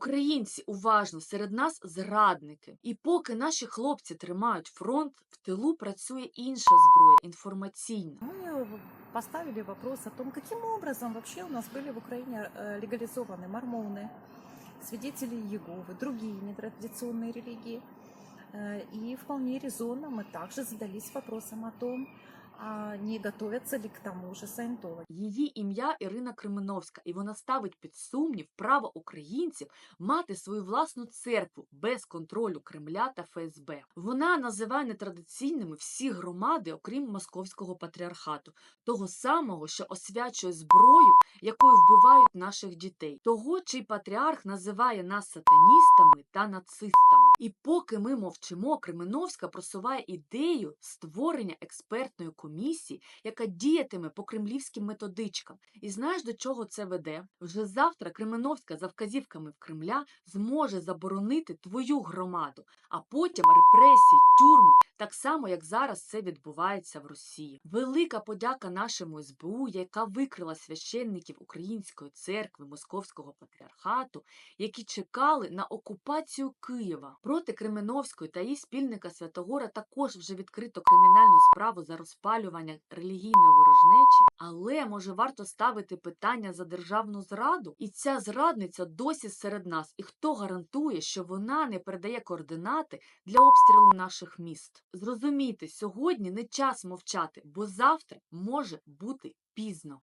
Українці уважно серед нас зрадники. І поки наші хлопці тримають фронт, в тилу працює інша зброя інформаційна. Мы поставили вопрос о том, каким образом вообще у нас были в Украине э, легализованы мормоны, свидетели Иеговы, другие нетрадиционные религии. Э, И вполне резонно мы также задались вопросом о том, а не готовятся ли к тому же саентологи. Її ім'я Ірина Кременовська, і вона ставить під сумнів право українців мати свою власну церкву без контролю Кремля та ФСБ. Вона називає нетрадиційними всі громади, окрім московського патріархату, того самого, що освячує зброю, якою вбивають наших дітей, того, чий патріарх називає нас сатаністами та нацистами. І поки ми мовчимо, Кременовська просуває ідею створення експертної комісії, яка діятиме по кремлівським методичкам. І знаєш, до чого це веде? Вже завтра Кременовська за вказівками в Кремля зможе заборонити твою громаду, а потім репресії, тюрми, так само як зараз це відбувається в Росії. Велика подяка нашому СБУ, яка викрила священників Української церкви Московського патріархату, які чекали на окупацію Києва. Проти Кременовської та її спільника Святогора також вже відкрито кримінальну справу за розпалювання релігійної ворожнечі. Але може варто ставити питання за державну зраду? І ця зрадниця досі серед нас. І хто гарантує, що вона не передає координати для обстрілу наших міст? Зрозумійте, сьогодні не час мовчати, бо завтра може бути пізно.